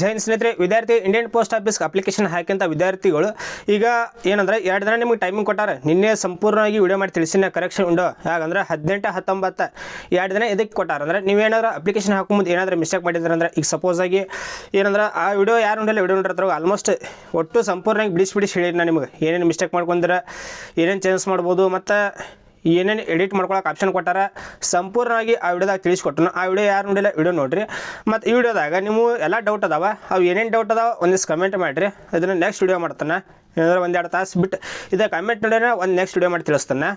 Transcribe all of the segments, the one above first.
ಜೈನ್ ಸ್ನೇಹಿತರೆ, ವಿದ್ಯಾರ್ಥಿ Indian post office application ಹಾಕಿಂತ ವಿದ್ಯಾರ್ಥಿಗಳು, ಈಗ ಏನಂದ್ರೆ ಎರಡು ದಿನ ನಿಮಗೆ ಟೈಮಿಂಗ್ ಕೊಟ್ಟಾರೆ. ನಿನ್ನೆ ಸಂಪೂರ್ಣವಾಗಿ ವಿಡಿಯೋ ಮಾಡಿ ತಿಳಿಸಿನ ಕರೆಕ್ಷನ್ ಉಂಡು ಹಾಗಂದ್ರೆ ಹದಿನೆಂಟು ಹತ್ತೊಂಬತ್ತು ಎರಡು ದಿನ ಇದಕ್ಕೆ ಕೊಟ್ಟಾರೆ. ಅಂದರೆ ನೀವೇನಾದ್ರೂ ಅಪ್ಲಿಕೇಶನ್ ಹಾಕೊಂಬುದು ಏನಾದರೂ ಮಿಸ್ಟೇಕ್ ಮಾಡಿದ್ರೆ ಅಂದ್ರೆ, ಈಗ ಸಪೋಸ್ ಆಗಿ ಏನಂದ್ರೆ ಆ ವಿಡಿಯೋ ಯಾರು ಉಂಡಲ್ಲ ವಿಡಿಯೋ ನೋಡಿರ್ತಾರೋ ಆಲ್ಮೋಸ್ಟ್ ಒಟ್ಟು ಸಂಪೂರ್ಣವಾಗಿ ಬಿಡಿಸಿ ಬಿಡಿಸಿ ಹೇಳಿರಿ ನಾನು ನಿಮಗೆ. ಏನೇನು ಮಿಸ್ಟೇಕ್ ಮಾಡ್ಕೊಂಡ್ರೆ, ಏನೇನು ಚೇಂಜ್ ಮಾಡ್ಬೋದು, ಮತ್ತು ಏನೇನು ಎಡಿಟ್ ಮಾಡ್ಕೊಳಕ್ಕೆ ಆಪ್ಷನ್ ಕೊಟ್ಟಾರ, ಸಂಪೂರ್ಣವಾಗಿ ಆ ವಿಡಿಯೋದಾಗ ತಿಳಿಸ್ಕೊಟ್ಟನು. ಆ ವಿಡಿಯೋ ಯಾರು ನೋಡಿಲ್ಲ ವಿಡಿಯೋ ನೋಡಿರಿ. ಮತ್ತು ಈ ವಿಡಿಯೋದಾಗ ನೀವು ಎಲ್ಲ ಡೌಟ್ ಅದಾವ, ಅವು ಏನೇನು ಡೌಟ್ ಅದಾವ ಒಂದಿಷ್ಟು ಕಮೆಂಟ್ ಮಾಡಿರಿ. ಅದನ್ನು ನೆಕ್ಸ್ಟ್ ವಿಡಿಯೋ ಮಾಡ್ತಾನೆ. ಏನಾದ್ರೆ ಒಂದೆರಡು ತಾಸು ಬಿಟ್ಟು ಇದೇ ಕಮೆಂಟ್ ನೋಡಿದ್ರೆ ಒಂದು ನೆಕ್ಸ್ಟ್ ವಿಡಿಯೋ ಮಾಡಿ ತಿಳಿಸ್ತಾನೆ.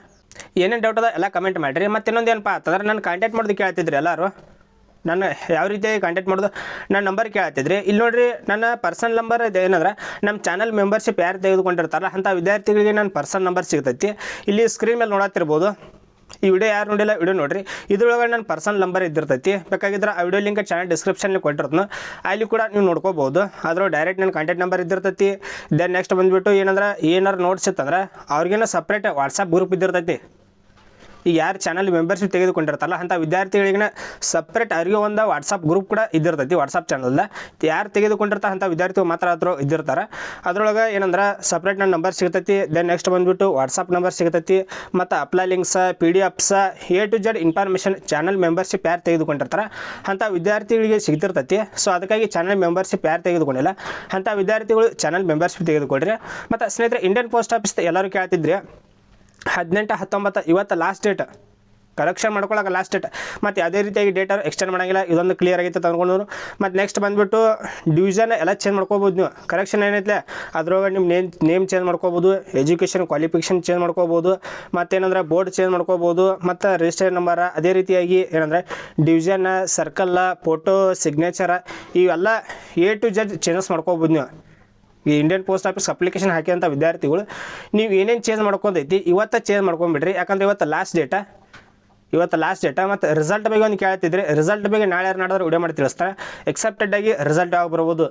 ಏನೇನು ಡೌಟ್ ಅದ ಎಲ್ಲ ಕಮೆಂಟ್ ಮಾಡಿರಿ. ಮತ್ತು ಇನ್ನೊಂದು ಏನಪ್ಪ ಅಂತಂದ್ರೆ ನಾನು ಕಾಂಟ್ಯಾಕ್ಟ್ ಮಾಡೋದು ಕೇಳ್ತಿದ್ರಿ ಎಲ್ಲರೂ. ನಾನು ಯಾವ ರೀತಿ ಕಾಂಟ್ಯಾಕ್ಟ್ ಮಾಡೋದು? ನನ್ನ ನಂಬರ್ ಕೇಳತ್ತಿದ್ರಿ. ಇಲ್ಲಿ ನೋಡ್ರಿ, ನನ್ನ ಪರ್ಸನಲ್ ನಂಬರ್ ಏನಂದ್ರೆ ನಮ್ಮ ಚಾನಲ್ ಮೆಂಬರ್ಶಿಪ್ ಯಾರು ತೆಗೆದುಕೊಂಡಿರ್ತಾರಲ್ಲ, ಅಂಥ ವಿದ್ಯಾರ್ಥಿಗಳಿಗೆ ನನ್ನ ಪರ್ಸನಲ್ ನಂಬರ್ ಸಿಗ್ತೈತಿ. ಇಲ್ಲಿ ಸ್ಕ್ರೀನ್ ಮೇಲೆ ನೋಡತ್ತಿರ್ಬೋದು. ಈ ವಿಡಿಯೋ ಯಾರು ನೋಡಿಲ್ಲ ವಿಡಿಯೋ ನೋಡಿರಿ. ಇದ್ರೊಳಗೆ ನನ್ನ ಪರ್ಸನಲ್ ನಂಬರ್ ಇದ್ದಿರ್ತೈತಿ. ಬೇಕಾಗಿದ್ರೆ ಆ ವಿಡಿಯೋ ಲಿಂಕ್ ಚಾನಲ್ ಡಿಸ್ಕ್ರಿಪ್ಷನ್ಲಿ ಕೊಟ್ಟಿರ್ತನು. ಅಲ್ಲಿ ಕೂಡ ನೀವು ನೋಡ್ಕೋಬೋದು. ಅದ್ರೊಳಗೆ ಡೈರೆಕ್ಟ್ ನನ್ನ ಕಾಂಟ್ಯಾಕ್ಟ್ ನಂಬರ್ ಇದ್ದಿರ್ತೈತಿ. ದೆನ್ ನೆಕ್ಸ್ಟ್ ಬಂದುಬಿಟ್ಟು ಏನಂದ್ರೆ, ಏನಾರು ನೋಟ್ಸ್ ಇತ್ತಂದ್ರೆ, ಅವ್ರಿಗೇನೋ ಸಪ್ರೇಟ್ ವಾಟ್ಸಪ್ ಗ್ರೂಪ್ ಇದ್ದಿರ್ತೈತಿ. ಈಗ ಯಾರು ಚಾನಲ್ ಮೆಂಬರ್ಶಿಪ್ ತೆಗೆದುಕೊಂಡಿರ್ತಾರಲ್ಲ ಅಂತ ವಿದ್ಯಾರ್ಥಿಗಳಿಗಿನ ಸಪ್ರೇಟ್ ಅರಿಯೋ ಒಂದು ವಾಟ್ಸಪ್ ಗ್ರೂಪ್ ಕೂಡ ಇದ್ದಿರ್ತೈತಿ ವಾಟ್ಸಪ್ ಚಾನಲ್ದ ಯಾರು ತೆಗೆದುಕೊಂಡಿರ್ತಾರೆ ಅಂಥ ವಿದ್ಯಾರ್ಥಿಗಳು ಮಾತ್ರ ಅದ್ರ ಇದ್ದಿರ್ತಾರೆ. ಅದ್ರೊಳಗೆ ಏನಂದ್ರೆ ಸಪ್ರೇಟ್ ನನ್ನ ನಂಬರ್ ಸಿಗ್ತೈತಿ ದೆನ್ ನೆಕ್ಸ್ಟ್ ಬಂದುಬಿಟ್ಟು ವಾಟ್ಸಪ್ ನಂಬರ್ ಸಿಗ್ತೈತಿ, ಮತ್ತು apply links P D Fs A to Z information channel membership ಯಾರು ತೆಗೆದುಕೊಂಡಿರ್ತಾರೆ, ಅಂಥ ವಿದ್ಯಾರ್ಥಿಗಳಿಗೆ ಸಿಗ್ತಿರ್ತೈತಿ. ಸೊ ಅದಕ್ಕಾಗಿ ಚಾನಲ್ ಮೆಂಬರ್ಶಿಪ್ ಯಾರು ತೆಗೆದುಕೊಂಡಿಲ್ಲ, ಅಂಥ ವಿದ್ಯಾರ್ಥಿಗಳು ಚಾನಲ್ ಮೆಂಬರ್ಶಿಪ್ ತೆಗೆದುಕೊಳ್ಳ್ರಿ ಮತ್ತು ಸ್ನೇಹಿತರೆ ಇಂಡಿಯನ್ ಪೋಸ್ಟ್ ಆಫೀಸ್ ಎಲ್ಲರೂ ಕೇಳ್ತಿದ್ರಿ ಹದಿನೆಂಟು, ಹತ್ತೊಂಬತ್ತು, ಇವತ್ತು ಲಾಸ್ಟ್ ಡೇಟ್ ಕರೆಕ್ಷನ್ ಮಾಡ್ಕೊಳಕ್ಕೆ ಲಾಸ್ಟ್ ಡೇಟ್ ಮತ್ತು ಯಾವುದೇ ರೀತಿಯಾಗಿ ಡೇಟ್ ಎಕ್ಸ್ಟೆಂಡ್ ಮಾಡಂಗಿಲ್ಲ, ಇದೊಂದು ಕ್ಲಿಯರ್ ಆಗೈತೆ ತಂದ್ಕೊಂಡು ಮತ್ತು ನೆಕ್ಸ್ಟ್ ಬಂದುಬಿಟ್ಟು ಡಿವಿಷನ್ ಎಲ್ಲ ಚೇಂಜ್ ಮಾಡ್ಕೋಬೋದು ನೀವು. ಕರೆಕ್ಷನ್ ಏನೈತೆ ಅದ್ರೊಳಗೆ ನಿಮ್ಮ ನೇಮ್ ನೇಮ್ ಚೇಂಜ್ ಮಾಡ್ಕೋಬೋದು ಎಜುಕೇಷನ್ ಕ್ವಾಲಿಫಿಕೇಷನ್ ಚೇಂಜ್ ಮಾಡ್ಕೋಬೋದು, ಮತ್ತೇನಂದ್ರೆ ಬೋರ್ಡ್ ಚೇಂಜ್ ಮಾಡ್ಕೋಬೋದು, ಮತ್ತು ರಿಜಿಸ್ಟರ್ ನಂಬರ ಅದೇ ರೀತಿಯಾಗಿ ಏನಂದರೆ ಡಿವಿಷನ್ ಸರ್ಕಲ್ಲ ಫೋಟೋ ಸಿಗ್ನೇಚರ ಇವೆಲ್ಲ ಎ ಟು ಜೆಡ್ ಚೇಂಜಸ್ ಮಾಡ್ಕೋಬೋದು ನೀವು. ಈ ಇಂಡಿಯನ್ ಪೋಸ್ಟ್ ಆಫೀಸ್ ಅಪ್ಲಿಕೇಶನ್ ಹಾಕಿದಂಥ ವಿದ್ಯಾರ್ಥಿಗಳು, ನೀವು ಏನೇನು ಚೇಂಜ್ ಮಾಡ್ಕೊಂಡೈತಿ, ಇವತ್ತು ಚೇಂಜ್ ಮಾಡ್ಕೊಂಬಿಡ್ರಿ ಯಾಕಂದ್ರೆ ಇವತ್ತು ಲಾಸ್ಟ್ ಡೇಟಾ ಇವತ್ತು ಲಾಸ್ಟ್ ಡೇಟ ಮತ್ತು ರಿಸಲ್ಟ್ ಬಗ್ಗೆ ಒಂದು ಕೇಳ್ತಿದ್ರೆ ರಿಸಲ್ಟ್ ಬಗ್ಗೆ ನಾಳೆ ಯಾರು ನಾಡಿದ್ರೆ ವಿಡಿಯೋ ಮಾಡಿ ತಿಳಿಸ್ತಾರೆ. ಎಕ್ಸೆಪ್ಟೆಡ್ ಆಗಿ ರಿಸಲ್ಟ್ ಯಾವಾಗ ಬರ್ಬೋದು?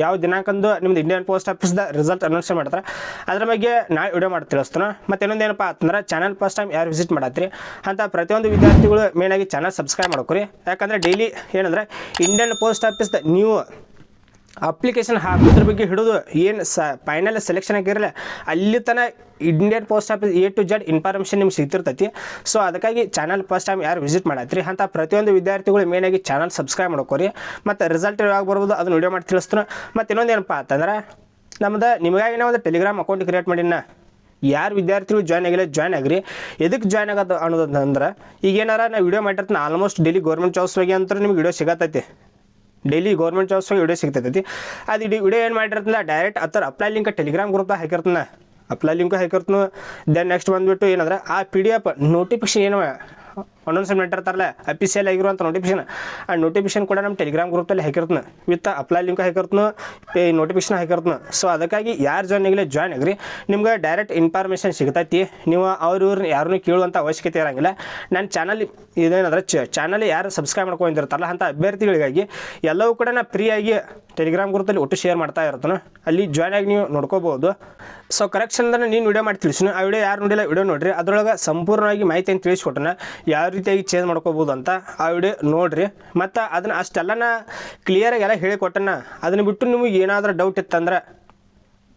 ಯಾವ ದಿನಾಂಕಂದು ನಿಮ್ದು ಇಂಡಿಯನ್ ಪೋಸ್ಟ್ ಆಫೀಸ್ದ ರಿಸಲ್ಟ್ ಅನೌನ್ಸ್ ಮಾಡ್ತಾರೆ. ಅದ್ರ ಬಗ್ಗೆ ನಾಳೆ ವಿಡಿಯೋ ಮಾಡಿ ತಿಳಿಸ್ತಾನೆ. ಮತ್ತು ಇನ್ನೊಂದು ಏನಪ್ಪ ಅಂತಂದ್ರೆ ಚಾನಲ್ ಫಸ್ಟ್ ಟೈಮ್ ಯಾರು ವಿಸಿಟ್ ಮಾಡತ್ರಿ, ಅಂತ ಪ್ರತಿಯೊಂದು ವಿದ್ಯಾರ್ಥಿಗಳು ಮೇನಾಗಿ ಚಾನಲ್ ಸಬ್ಸ್ಕ್ರೈಬ್ ಮಾಡ್ಕೊರಿ. ಯಾಕಂದರೆ ಡೈಲಿ ಏನಂದ್ರೆ ಇಂಡಿಯನ್ ಪೋಸ್ಟ್ ಆಫೀಸ್ದ ನೀವು ಅಪ್ಲಿಕೇಶನ್ ಹಾಕೋದ್ರ ಬಗ್ಗೆ ಹಿಡಿದು ಏನು ಸ ಫೈನಲ್ ಸೆಲೆಕ್ಷನ್ ಆಗಿರಲ್ಲ ಅಲ್ಲಿ ತನಕ Indian post office A to Z information ನಿಮ್ಗೆ ಸಿಗ್ತಿರ್ತೈತಿ. ಸೊ ಅದಕ್ಕಾಗಿ ಚಾನಲ್ ಫಸ್ಟ್ ಟೈಮ್ ಯಾರು ವಿಸಿಟ್ ಮಾಡತ್ರಿ, ಅಂತ ಪ್ರತಿಯೊಂದು ವಿದ್ಯಾರ್ಥಿಗಳು ಮೇನಾಗಿ ಚಾನಲ್ ಸಬ್ಸ್ಕ್ರೈಬ್ ಮಾಡ್ಕೋರಿ. ಮತ್ತು ರಿಸಲ್ಟ್ ಯಾವಾಗ ಬರ್ಬೋದು ಅದನ್ನ ವಿಡಿಯೋ ಮಾಡಿ ತಿಳಿಸ್ತಾನೆ. ಮತ್ತು ಇನ್ನೊಂದು ಏನಪ್ಪ ಅಂತಂದ್ರೆ, ನಮ್ದು ನಿಮಗಾಗಿ ನಾವು ಒಂದು ಟೆಲಿಗ್ರಾಮ್ ಅಕೌಂಟ್ ಕ್ರಿಯೇಟ್ ಮಾಡಿನ ಯಾರು ವಿದ್ಯಾರ್ಥಿಗಳು ಜಾಯ್ನ್ ಆಗಿಲ್ಲ ಜಾಯ್ನ್ ಆಗಿರಿ. ಎದಕ್ಕೆ ಜಾಯ್ನ್ ಆಗೋದು ಅನ್ನೋದಂದ್ರೆ ಈಗ ಏನಾರ ನಾವು ವಿಡಿಯೋ ಮಾಡಿರ್ತೀನಿ ಆಲ್ಮೋಸ್ಟ್ ಡೈಲಿ ಗೌರ್ಮೆಂಟ್ ಜಾಬ್ಸ್ ಬಗ್ಗೆ ಅಂತ ನಿಮ್ಗೆ ವಿಡಿಯೋ ಸಿಗತ್ತೈತಿ. ಡೈಲಿ ಗೌರ್ಮೆಂಟ್ ಜಾಬ್ಸ್ ವಿಡಿಯೋ ಸಿಗ್ತೈತಿ. ಅದು ಇಡೀ ವಿಡಿಯೋ ಏನು ಮಾಡಿರ್ತಲ್ಲ ಡೈರೆಕ್ಟ್ ಹತ್ತರ ಅಪ್ಲೈ ಲಿಂಕ್ ಟೆಲಿಗ್ರಾಮ್ ಗ್ರೂಪ್ ಹಾಕಿರ್ತನ. ಅಪ್ಲೈ ಲಿಂಕ್ ಹಾಕಿರ್ತನು. ದೆನ್ ನೆಕ್ಸ್ಟ್ ಬಂದುಬಿಟ್ಟು ಏನಂದ್ರೆ, ಆ ಪಿ ಡಿ ಎಫ್ ನೋಟಿಫಿಕೇಶನ್ ಏನು ಅನೌನ್ಸ್ಮೆಂಟ್ ಇರ್ತಾರಲ್ಲ ಅಫಿಷಿಯಲ್ ಆಗಿರುವಂಥ ನೋಟಿಫಿಕೇಶನ್ ಆ ನೋಟಿಫಿಕೇಶನ್ ಕೂಡ ನಮ್ಮ ಟೆಲಿಗ್ರಾಮ್ ಗ್ರೂಪಲ್ಲಿ ಹಾಕಿರ್ತನ. ವಿತ್ ಅಪ್ಲೈ ಲಿಂಕ್ ಹಾಕಿರ್ತನು ಪೇ ನೋಟಿಫಿಕೇಶನ್ ಹಾಕಿರ್ತನು. ಸೊ ಅದಕ್ಕಾಗಿ ಯಾರು ಜಾಯ್ನ್ ಆಗಿಲ್ಲ ಜಾಯ್ನ್ ಆಗ್ರಿ. ನಿಮ್ಗೆ ಡೈರೆಕ್ಟ್ ಇನ್ಫಾರ್ಮೇಷನ್ ಸಿಗ್ತೈತಿ. ನೀವು ಅವ್ರ ಇವ್ರನ್ನ ಯಾರನ್ನೂ ಕೇಳುವಂಥ ಅವಶ್ಯಕತೆ ಇರಂಗಿಲ್ಲ. ನನ್ನ ಚಾನಲ್ ಇದೇನಂದ್ರೆ ಚಾನಲ್ ಯಾರು ಸಬ್ಸ್ಕ್ರೈಬ್ ಮಾಡ್ಕೊಂಡಿರ್ತಾರಲ್ಲ ಅಂಥ ಅಭ್ಯರ್ಥಿಗಳಿಗಾಗಿ ಎಲ್ಲವೂ ಕೂಡ ನಾನು ಫ್ರೀಯಾಗಿ ಟೆಲಿಗ್ರಾಮ್ ಗ್ರೂಪಲ್ಲಿ ಒಟ್ಟು ಶೇರ್ ಮಾಡ್ತಾ ಇರ್ತಾನೆ. ಅಲ್ಲಿ ಜಾಯ್ನ್ ಆಗಿ ನೀವು ನೋಡ್ಕೋಬೋದು ಸೊ ಕರೆಕ್ಷನ್ ಅಂದ್ರೆ ನೀನು ವಿಡಿಯೋ ಮಾಡಿ ತಿಳಿಸಿನ. ಆ ವಿಡಿಯೋ ಯಾರು ನೋಡಿಲ್ಲ ವಿಡಿಯೋ ನೋಡ್ರಿ. ಅದರೊಳಗೆ ಸಂಪೂರ್ಣವಾಗಿ ಮಾಹಿತಿಯನ್ನು ತಿಳಿಸ್ಕೊಟ್ಟನ. ಯಾವ ರೀತಿಯಾಗಿ ಚೇಂಜ್ ಮಾಡ್ಕೋಬೋದು ಅಂತ ಆ ವಿಡಿಯೋ ನೋಡ್ರಿ. ಮತ್ತು ಅದನ್ನ ಅಷ್ಟೆಲ್ಲನ ಕ್ಲಿಯರಾಗಿ ಎಲ್ಲ ಹೇಳಿಕೊಟ್ಟನ. ಅದನ್ನ ಬಿಟ್ಟು ನಿಮಗೆ ಏನಾದರೂ ಡೌಟ್ ಇತ್ತಂದ್ರೆ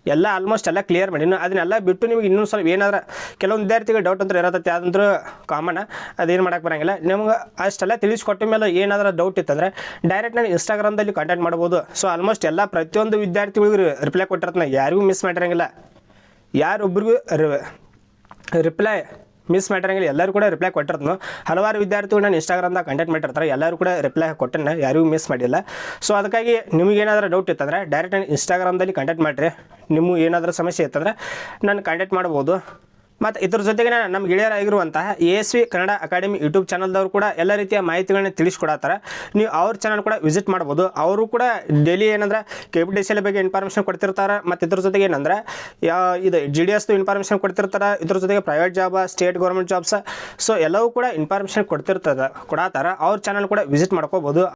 ಎಲ್ಲ ಆಲ್ಮೋಸ್ಟ್ ಎಲ್ಲ ಕ್ಲಿಯರ್ ಮಾಡಿ. ಅದನ್ನೆಲ್ಲ ಬಿಟ್ಟು ನಿಮಗೆ ಇನ್ನೊಂದು ಸ್ವಲ್ಪ ಏನಾದ್ರೆ ಕೆಲವೊಂದು ವಿದ್ಯಾರ್ಥಿಗಳು ಡೌಟ್ ಅಂತ ಇರತ್ತೈತಿ ಅದಂದ್ರೆ ಕಾಮನ್ ಅದೇನು ಮಾಡೋಕೆ ಬರಂಗಿಲ್ಲ. ನಿಮ್ಗೆ ಅಷ್ಟೆಲ್ಲ ತಿಳಿಸ್ಕೊಟ್ಟ ಮೇಲೆ ಏನಾದರೂ ಡೌಟ್ ಇತ್ತಂದ್ರೆ ಡೈರೆಕ್ಟ್ ನಾನು ಇನ್ಸ್ಟಾಗ್ರಾಮ್ದಲ್ಲಿ ಕಾಂಟ್ಯಾಕ್ಟ್ ಮಾಡ್ಬೋದು. ಸೊ ಆಲ್ಮೋಸ್ಟ್ ಎಲ್ಲ ಪ್ರತಿಯೊಂದು ವಿದ್ಯಾರ್ಥಿಗಳಿಗೂ ರಿಪ್ಲೈ ಕೊಟ್ಟಿರ್ತಾನೆ. ಯಾರಿಗೂ ಮಿಸ್ ಮಾಡಿರಂಗಿಲ್ಲ. ಯಾರೊಬ್ರಿಗೂ ರಿಪ್ಲೈ ಮಿಸ್ ಮಾಡಿರಂಗಿಲ್ಲ ಎಲ್ಲರೂ ಕೂಡ ರಿಪ್ಲೈ ಕೊಟ್ಟಿರ್ತಾನೆ ಹಲವಾರು ವಿದ್ಯಾರ್ಥಿಗಳು ನಾನು ಇನ್ಸ್ಟಾಗ್ರಾಮ್ದಾಗ ಕಂಟೆಂಟ್ ಮಾಡಿರ್ತಾರೆ ಎಲ್ಲರೂ ಕೂಡ ರಿಪ್ಲೈ ಕೊಟ್ಟಿನ ಯಾರಿಗೂ ಮಿಸ್ ಮಾಡಿಲ್ಲ. ಸೊ ಅದಕ್ಕಾಗಿ ನಿಮಗೇನಾದ್ರೂ ಡೌಟ್ ಇತ್ತಂದ್ರೆ ಡೈರೆಕ್ಟ್ ನಾನು ಇನ್ಸ್ಟಾಗ್ರಾಮ್ದಲ್ಲಿ ಕಂಟೆಂಟ್ ಮಾಡಿರಿ. ನಿಮ್ಮ ಏನಾದರೂ ಸಮಸ್ಯೆ ಇತ್ತಂದ್ರೆ ನಾನು ಕಾಂಟ್ಯಾಕ್ಟ್ ಮಾಡ್ಬೋದು. ಮತ್ತು ಇದ್ರ ಜೊತೆಗೆ ನಮ್ಮ ಗೆಳೆಯರಾಗಿರುವಂತಹ A S V Kannada academy YouTube ಚಾನಲ್ದವರು ಕೂಡ ಎಲ್ಲ ರೀತಿಯ ಮಾಹಿತಿಗಳನ್ನ ತಿಳಿಸ್ಕೊಡತ್ತಾರೆ. ನೀವು ಅವ್ರ ಚಾನಲ್ ಕೂಡ ವಿಸಿಟ್ ಮಾಡ್ಬೋದು. ಅವರು ಕೂಡ ಡೈಲಿ ಏನಂದ್ರೆ K P D C L ಬಗ್ಗೆ ಇನ್ಫಾರ್ಮೇಷನ್ ಕೊಡ್ತಿರ್ತಾರೆ. ಮತ್ತು ಇದ್ರ ಜೊತೆಗೆ ಏನಂದ್ರೆ ಇದು ಜಿ ಡಿ ಎಸ್ದು ಇನ್ಫಾರ್ಮೇಷನ್ ಕೊಡ್ತಿರ್ತಾರೆ. ಇದ್ರ ಜೊತೆಗೆ private job state government jobs so ಎಲ್ಲವೂ ಕೂಡ ಇನ್ಫಾರ್ಮೇಷನ್ ಕೊಡ್ತಿರ್ತದೆ ಕೊಡಾತಾರ ಅವ್ರ ಚಾನಲ್ ಕೂಡ ವಿಸಿಟ್ ಮಾಡ್ಕೋಬೋದು.